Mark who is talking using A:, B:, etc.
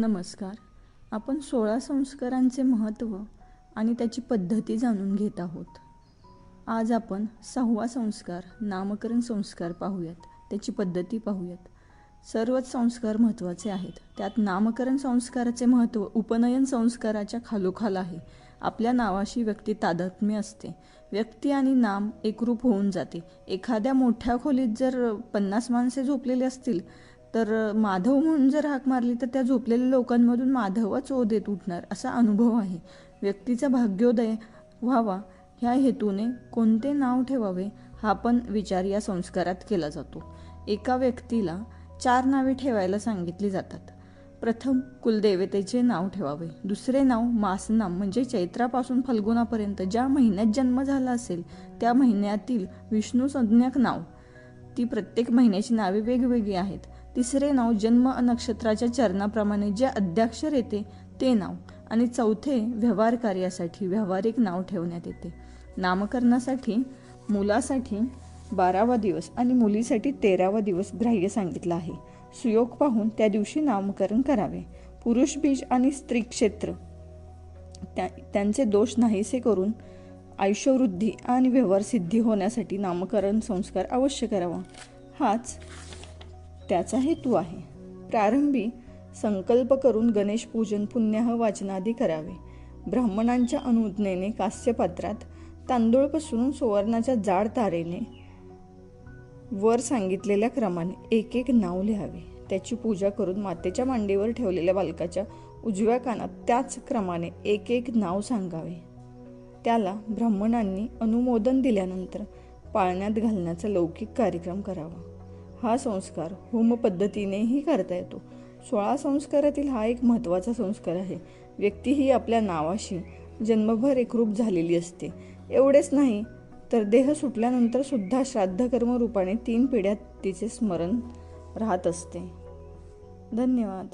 A: नमस्कार. आपण सोळा संस्कारांचे महत्त्व आणि त्याची पद्धती जाणून घेत आहोत. आज आपण सहावा संस्कार नामकरण संस्कार पाहूयात. त्याची पद्धती पाहूयात. सर्वच संस्कार महत्त्वाचे आहेत. त्यात नामकरण संस्काराचे महत्त्व उपनयन संस्काराच्या खालोखाल आहे. आपल्या नावाशी व्यक्ती तादात्म्य असते. व्यक्ती आणि नाम एकरूप होऊन जाते. एखाद्या मोठ्या खोलीत जर पन्नास माणसे झोपलेली असतील तर माधव म्हणून जर हाक मारली तर त्या झोपलेल्या लोकांमधून माधवच ओ देत उठणार असा अनुभव आहे. व्यक्तीचा भाग्योदय व्हावा ह्या हेतूने कोणते नाव ठेवावे हा पण विचार या संस्कारात केला जातो. एका व्यक्तीला चार नावे ठेवायला सांगितली जातात. प्रथम कुलदेवतेचे नाव ठेवावे. दुसरे नाव मासनाम म्हणजे चैत्रापासून फल्गुनापर्यंत. ज्या महिन्यात जन्म झाला असेल त्या महिन्यातील विष्णू संज्ञक नाव. ती प्रत्येक महिन्याची नावे वेगवेगळी आहेत. तिसरे नाव जन्म नक्षत्राच्या चरणाप्रमाणे जे अद्याक्षर येते ते नाव. आणि चौथे व्यवहार कार्यासाठी व्यावहारिक नाव ठेवण्यात येते. नामकरणासाठी मुलासाठी बारावा दिवस आणि मुलीसाठी तेरावा दिवस ग्राह्य सांगितला आहे. सुयोग पाहून त्या दिवशी नामकरण करावे. पुरुष बीज आणि स्त्री क्षेत्र. त्या त्यांचे दोष नाहीसे करून आयुष्यवृद्धी आणि व्यवहारसिद्धी होण्यासाठी नामकरण संस्कार अवश्य करावा. हाच त्याचा हेतू आहे. प्रारंभी संकल्प करून गणेश पूजन पुण्याह वाचनादी करावे. ब्राह्मणांच्या अनुज्ञेने कास्यपात्रात तांदूळ पसरून सुवर्णाच्या जाड तारेने वर सांगितलेल्या क्रमाने एक एक नाव लिहावे. त्याची पूजा करून मातेच्या मांडीवर ठेवलेल्या बालकाच्या उजव्या कानात त्याच क्रमाने एक एक नाव सांगावे. त्याला ब्राह्मणांनी अनुमोदन दिल्यानंतर पाळण्यात घालण्याचा लौकिक कार्यक्रम करावा. हा संस्कार होम पद्धतीनेही करता येतो. सोळा संस्कारातील हा एक महत्त्वाचा संस्कार आहे. व्यक्ती ही आपल्या नावाशी जन्मभर एकरूप झालेली असते. एवढेच नाही तर देह सुटल्यानंतर सुद्धा श्राद्धकर्म रूपाने तीन पिढ्यात तिचे स्मरण राहत असते. धन्यवाद.